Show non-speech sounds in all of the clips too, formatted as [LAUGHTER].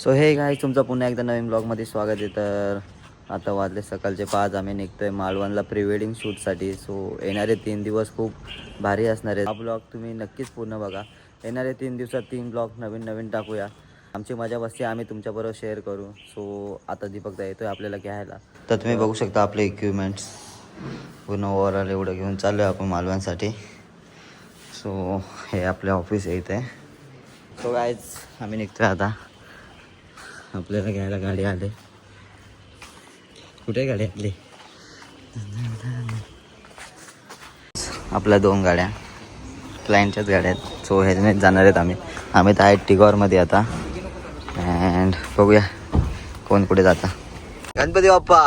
So हे काय तुमचं पुन्हा एकदा नवीन ब्लॉगमध्ये स्वागत आहे. तर आता वाजले सकाळचे पाच आम्ही निघतोय मालवणला प्री वेडिंग शूटसाठी सो येणारे तीन दिवस खूप भारी असणार आहे हा ब्लॉग तुम्ही नक्कीच पूर्ण बघा. येणारे तीन दिवसात तीन ब्लॉग नवीन नवीन टाकूया. आमची मजा बसते आम्ही तुमच्याबरोबर शेअर करू. सो आता दीपकदा येतोय आपल्याला घ्यायला. तर तुम्ही बघू शकता आपले इक्विपमेंट्स पूर्ण ओव्हरऑल एवढं घेऊन चाललो आहे आपण मालवणसाठी. सो हे आपले ऑफिस आहे इथे. सो गायच आम्ही निघतोय आता. आपल्याला घ्यायला गाडी आली. कुठे गाडी आपली आपल्या दोन गाड्या. क्लायंटच्याच गाड्या आहेत. सो ह्याच्याने जाणार आहेत आम्ही. आम्ही तर आहेत टिगॉरमध्ये आता. अँड बघूया कोण कुठे जाता. गणपती बाप्पा!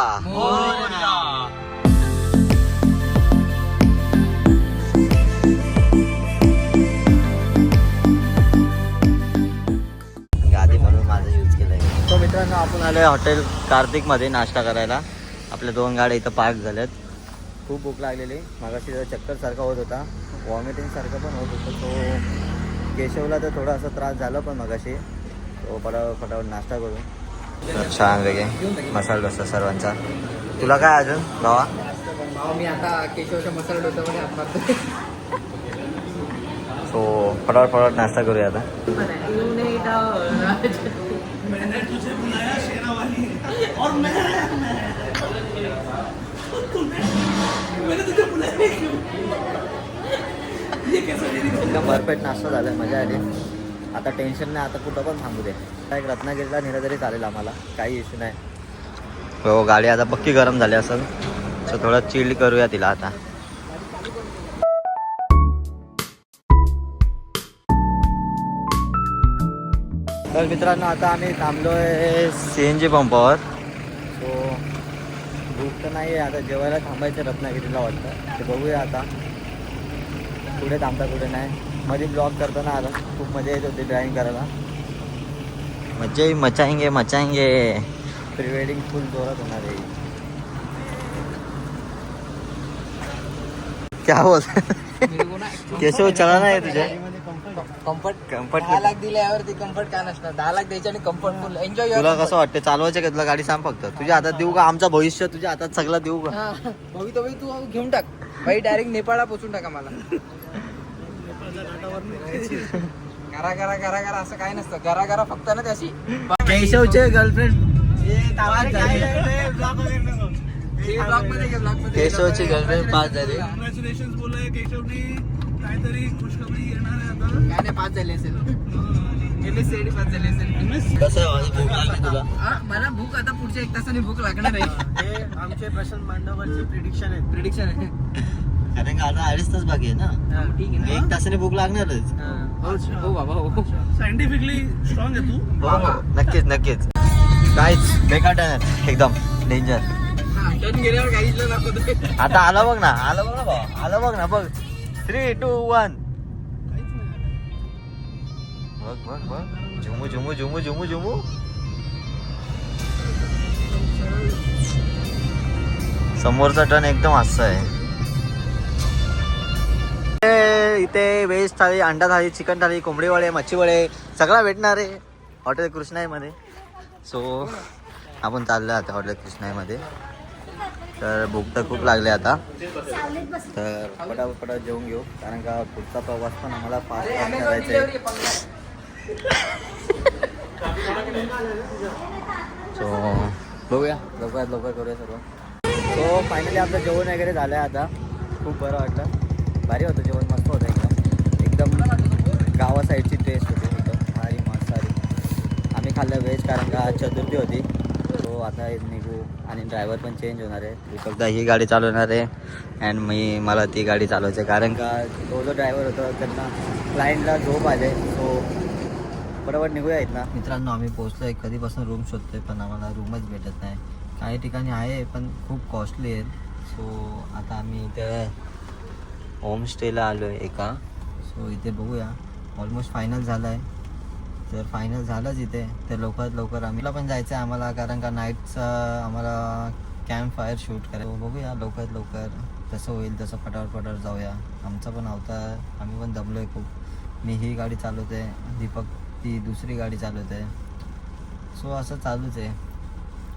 आलो आहे हॉटेल कार्तिकमध्ये नाश्ता करायला. आपल्या दोन गाड्या इथं पार्क झाल्यात खूप भूक लागलेली. मागाशी जरा चक्कर सारखा होत होता. वॉमिटिंग सारखं पण होत होतं. तो केशवला तर थोडा असा त्रास झाला पण मगाशी. तो फटाफट फटाफट नाश्ता करू छान वेगळे मसाला डोसा सर्वांचा. तुला काय अजून भावा? मी आता केशवच्या मसाला डोसामध्ये सो फटाफट फटाफट नाश्ता करूया आता. एकदम परफेक्ट नाश्ता झाला मजा आली आता टेन्शन नाही आता कुठं पण थांबू दे एक रत्नागिरीला नेलं तरी चालेल आम्हाला काही इश्यू नाही हो गाडी आता पक्की गरम झाली असेल सो थोडं चिल्ड करूया तिला आता तर मित्रांनो आता आम्ही थांबलोय सी एन जी पंपावर सो भूक तर नाही आहे आता जेवायला थांबायचं रत्नागिरीला वाटतं. ते बघूया आता. कुठे थांबता कुठे नाही. मध्ये ब्लॉग करताना आलं खूप मजा येत होती ड्रायव्हिंग करायला. मजा ही मचाएंगे मचाएंगे प्री वेडिंग फुल जोरात होणार आहे. क्या बोल? केशव चला नाही तुझे कम्फर्ट कम्फर्ट [LAUGHS] दहा लाख दिल्यावरती कम्फर्ट काय नसणार? दहा लाख द्यायचे आणि कम्फर्ट फुल एन्जॉय तुला कसं वाटतं चालवायचं का तुला गाडी सांग फक्त. तुझ्या हातात देऊ का? आमचं भविष्य तुझ्या हातात सगळं देऊ का? भाई तो भाई तू घेऊन टाक. भाई डायरेक्ट नेपाळला पोचून टाका मला. करा करा करा करा असं काय नसतं. करा करा फक्त ना त्याशी. केशवचे गर्लफ्रेंड केशवची गर्लफ्रेंड पास झाली. कॉंग्रॅच्युलेशन केशवनी. काहीतरी खुशखबरी येणार आहे आता. काय नाही पाच झाले असेल. एम एस सी पाच झाले असेल. कसं आहे? भूक लागली तुला? हा, मला भूक आता पुढच्या एक तासाने भूक लागणार आहे. हे आमचे प्रशांत मांडवरचे प्रिडिक्शन आहेत. प्रिडिक्शन आहे. कारण का आता अडीच तास बाकी आहे ना? हा, ठीक आहे ना. एक तासाने भूक लागणारच. हा, हो हो बाबा हो. सायंटिफिकली स्ट्रॉंग आहे तू? हो, हो. नक्कीच नक्कीच. काहीच बेकार टर्न एकदम डेंजर हा, टर्न गेल्यावर काहीच दाखवत आता आला बघ ना आलं बघ ना भाऊ आलं बघ ना बघ. थ्री टू वन बघ बघ बघ. झुमू झुमू झुमू झुमू झुमू. समोरचा टर्न एकदम असं आहे. इथे- इथे व्हेज थाळी अंडा थाळी चिकन थाळी कोंबडी वडे मच्छी वडे सगळा भेटणार आहे. हॉटेल कृष्णाईमध्ये. सो आपण चाललो आता हॉटेल कृष्णाईमध्ये. तर भूक तर खूप लागली आता. तर फटाफट फटाफट जेवून घेऊ कारण का पुढचा प्रवास पण आम्हाला फास्ट करायचा आहे. सो बघूया लवकरात लवकर करूया सर्व. सो फायनली आपलं जेवण वगैरे झालं आहे आता. खूप बरं वाटलं. भारी होतं जेवण मस्त होतं एकदम. एकदम गावा साईडची टेस्ट होती एकदम भारी मस्त आम्ही खाल्लं व्हेज कारण का चतुर्थी होती. सो आता आणि ड्रायव्हर पण चेंज होणार आहे. फक्त ही गाडी चालवणार आहे. अँड मी मला ती गाडी चालवायची आहे. कारण का तो जो ड्रायव्हर होता त्यांना क्लायंटला झोप आले सो बरोबर निघूया ना मित्रांनो आम्ही पोहोचलो आहे कधीपासून रूम शोधतोय पण आम्हाला रूमच भेटत नाही. काही ठिकाणी आहे पण खूप कॉस्टली आहेत. सो आता आम्ही इथं होमस्टेला आलो आहे एका. सो इथे बघूया. ऑलमोस्ट फायनल झालं आहे तर फायनल झालंच इथे. तर लवकरात लवकर आम्हीला पण जायचं आहे आम्हाला कारण का नाईटचं आम्हाला कॅम्प फायर शूट करायचं बघूया लवकरात लवकर जसं होईल तसं फटावर फटावर जाऊया. आमचा पण अवतार आम्ही पण दमलो आहे खूप. मी ही गाडी चालवते दीपक ती दुसरी गाडी चालवते. सो असं चालूच आहे.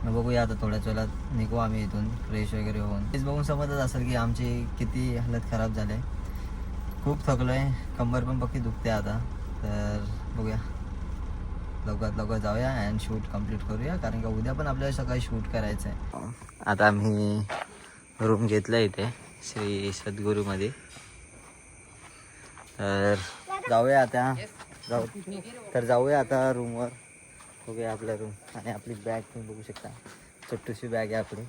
बघूया आता थोड्याच वेळात निघू आम्ही इथून फ्रेश वगैरे होऊन. तेच बघून समजत असेल की आमची किती हालत खराब झाली. खूप थकलो आहे कंबर पण पक्की दुखते आता. तर बघूया. लवकरात लवकर जाऊया अँड शूट कंप्लीट करूया कारण का उद्या पण आपल्याला सकाळी शूट करायचं आहे आता आम्ही रूम घेतलं इथे श्री सद्गुरूमध्ये. तर जाऊया आता. जाऊ तर जाऊया आता रूमवर बघूया आपला रूम आणि आपली बॅग तुम्ही बघू शकता. छोटीशी बॅग आहे आपली.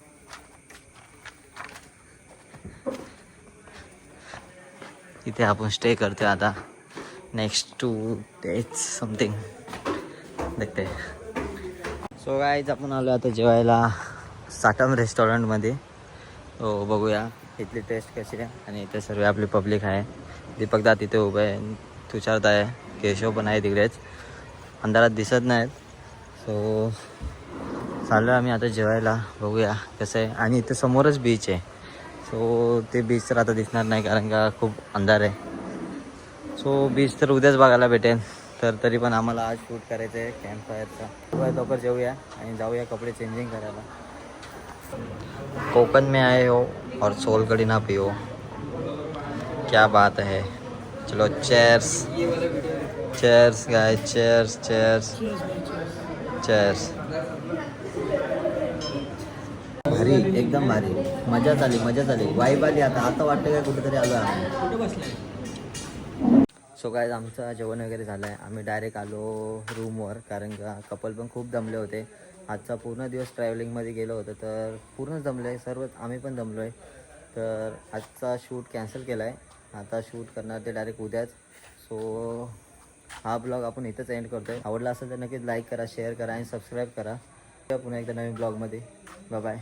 इथे आपण स्टे करतो आता. नेक्स्ट टू डेज समथिंग देखते सो गाईज आपण आलो आता जेवायला साटम रेस्टॉरंटमध्ये हो बघूया इथली टेस्ट कशी आहे आणि इथे सर्व आपली पब्लिक आहे. दीपकदा तिथे उभं आहे तुषारत आहे. केशव पण आहे तिकडेच. अंधारात दिसत नाहीत. सो चाललो आम्ही आता जेवायला. बघूया कसं आहे. आणि इथे समोरच बीच आहे. सो ते बीच तर आता दिसणार नाही कारण का खूप अंधार आहे. सो बीच तर उद्याच बघायला भेटेल. तर तरी पण आम्हाला आज शूट करायचं आहे कॅम्प फायरचा लवकर लवकर आणि जाऊया कपडे चेंजिंग करायला. कोकण में आए हो और सोलकड़ी ना पियो. क्या बात है. चलो cheers cheers guy cheers cheers cheers भारी एकदम भारी. मजा आली मजा आली. वाईब आली आता. आता वाटतं काय कुठेतरी आलो आम्ही सो काय आमचं जेवण वगैरे झालं आहे आम्ही डायरेक्ट आलो रूमवर कारण का कपल पण खूप दमले होते. आजचा पूर्ण दिवस ट्रॅव्हलिंगमध्ये गेलो होतो तर पूर्ण जमलं आहे सर्व आम्ही पण जमलो आहे तर आजचा शूट कॅन्सल केला आहे आता शूट करणार ते डायरेक्ट उद्याच. सो हा ब्लॉग आपण इथंच एंड करतो आहे आवडला असेल तर नक्कीच लाईक करा शेअर करा आणि सबस्क्राईब करा. पुन्हा एकदा नवीन ब्लॉगमध्ये बाय